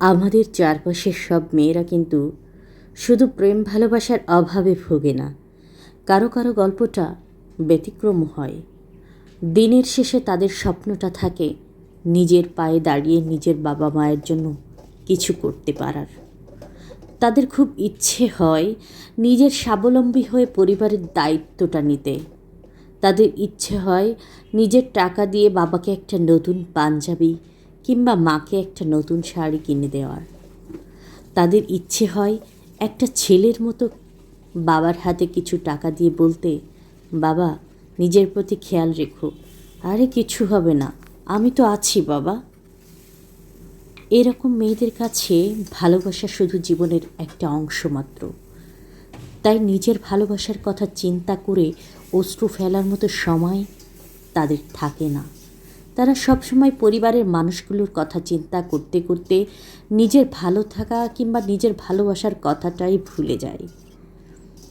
আমাদের চারপাশের সব মেয়েরা কিন্তু শুধু প্রেম ভালোবাসার অভাবে ভোগে না। কারও কারও গল্পটা ব্যতিক্রম হয়। দিনের শেষে তাদের স্বপ্নটা থাকে নিজের পায়ে দাঁড়িয়ে নিজের বাবা মায়ের জন্য কিছু করতে পারার। তাদের খুব ইচ্ছে হয় নিজের স্বাবলম্বী হয়ে পরিবারের দায়িত্বটা নিতে। তাদের ইচ্ছে হয় নিজের টাকা দিয়ে বাবাকে একটা নতুন পাঞ্জাবি কিংবা মাকে একটা নতুন শাড়ি কিনে দেওয়ার। তাদের ইচ্ছে হয় একটা ছেলের মতো বাবার হাতে কিছু টাকা দিয়ে বলতে, বাবা, নিজের প্রতি খেয়াল রেখো। আরে কিছু হবে না। আমি তো আছি, বাবা। এরকম মেয়েদের কাছে ভালোবাসা শুধু জীবনের একটা অংশ মাত্র। তাই নিজের ভালোবাসার কথা চিন্তা করে অশ্রু ফেলার মতো সময় তাদের থাকে না। তারা সবসময় পরিবারের মানুষগুলোর কথা চিন্তা করতে করতে নিজের ভালো থাকা কিংবা নিজের ভালোবাসার কথাটাই ভুলে যায়।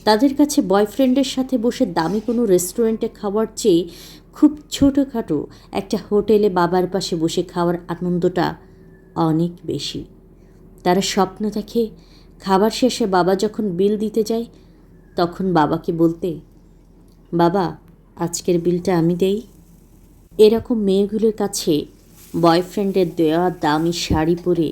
তাদের কাছে বয়ফ্রেন্ডের সাথে বসে দামি কোনো রেস্টুরেন্টে খাওয়ার চেয়ে খুব ছোটোখাটো একটা হোটেলে বাবার পাশে বসে খাওয়ার আনন্দটা অনেক বেশি। তারা স্বপ্ন দেখে, খাবার শেষে বাবা যখন বিল দিতে যায়, তখন বাবাকে বলতে, বাবা, আজকের বিলটা আমি দেই। এরকম মেয়েগুলোর কাছে বয়ফ্রেন্ডের দেওয়া দামি শাড়ি পরে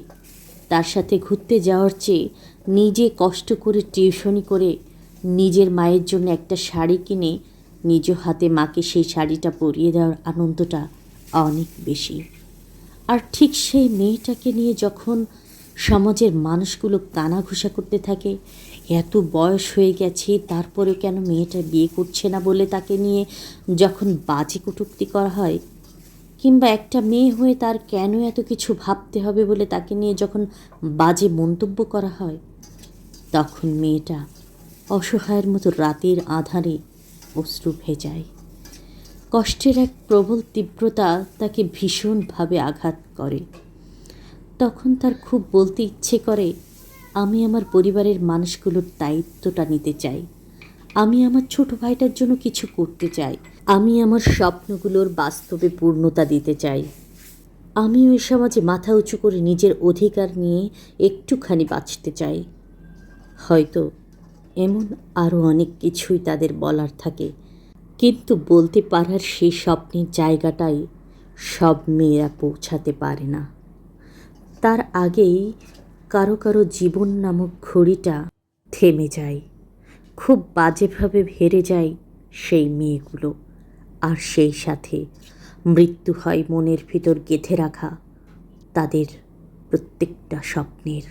তার সাথে ঘুরতে যাওয়ার চেয়ে নিজে কষ্ট করে টিউশনি করে নিজের মায়ের জন্য একটা শাড়ি কিনে নিজ হাতে মাকে সেই শাড়িটা পরিয়ে দেওয়ার আনন্দটা অনেক বেশি। আর ঠিক সেই মেয়েটাকে নিয়ে যখন সমাজের মানুষগুলো কানাঘুষা করতে থাকে এত বয়স হয়ে গেছে, তারপরেও কেন মেয়েটা বিয়ে করছে না বলে তাকে নিয়ে যখন বাজে কটূক্তি করা হয়? কিংবা একটা মেয়ে হয়ে তার কেন এত কিছু ভাবতে হবে বলে তাকে নিয়ে যখন বাজে মন্তব্য করা হয়? তখন মেয়েটা অসহায়ের মতো রাতের আধারে অশ্রু ভেজায়। কষ্টের এক প্রবল তীব্রতা তাকে ভীষণভাবে আঘাত করে। তখন তার খুব বলতে ইচ্ছে করে আমি আমার পরিবারের মানুষগুলোর দায়িত্বটা নিতে চাই। আমি আমার ছোট ভাইটার জন্য কিছু করতে চাই। আমি আমার স্বপ্নগুলোর বাস্তবে পূর্ণতা দিতে চাই। আমি ওই সমাজে মাথা উঁচু করে নিজের অধিকার নিয়ে একটুখানি বাঁচতে চাই। হয়তো এমন আরও অনেক কিছুই তাদের বলার থাকে, কিন্তু বলতে পারার সেই স্বপ্নের জায়গাটাই সব মেয়েরা পৌঁছাতে পারে না। তার আগেই কারও কারও জীবন নামক ঘড়িটা থেমে যায়। খুব বাজেভাবে ভেরে যায় সেই মেয়েগুলো। আর সেই সাথে মৃত্যু হয় মনের ভিতর গেঁথে রাখা তাদের প্রত্যেকটা স্বপ্নের।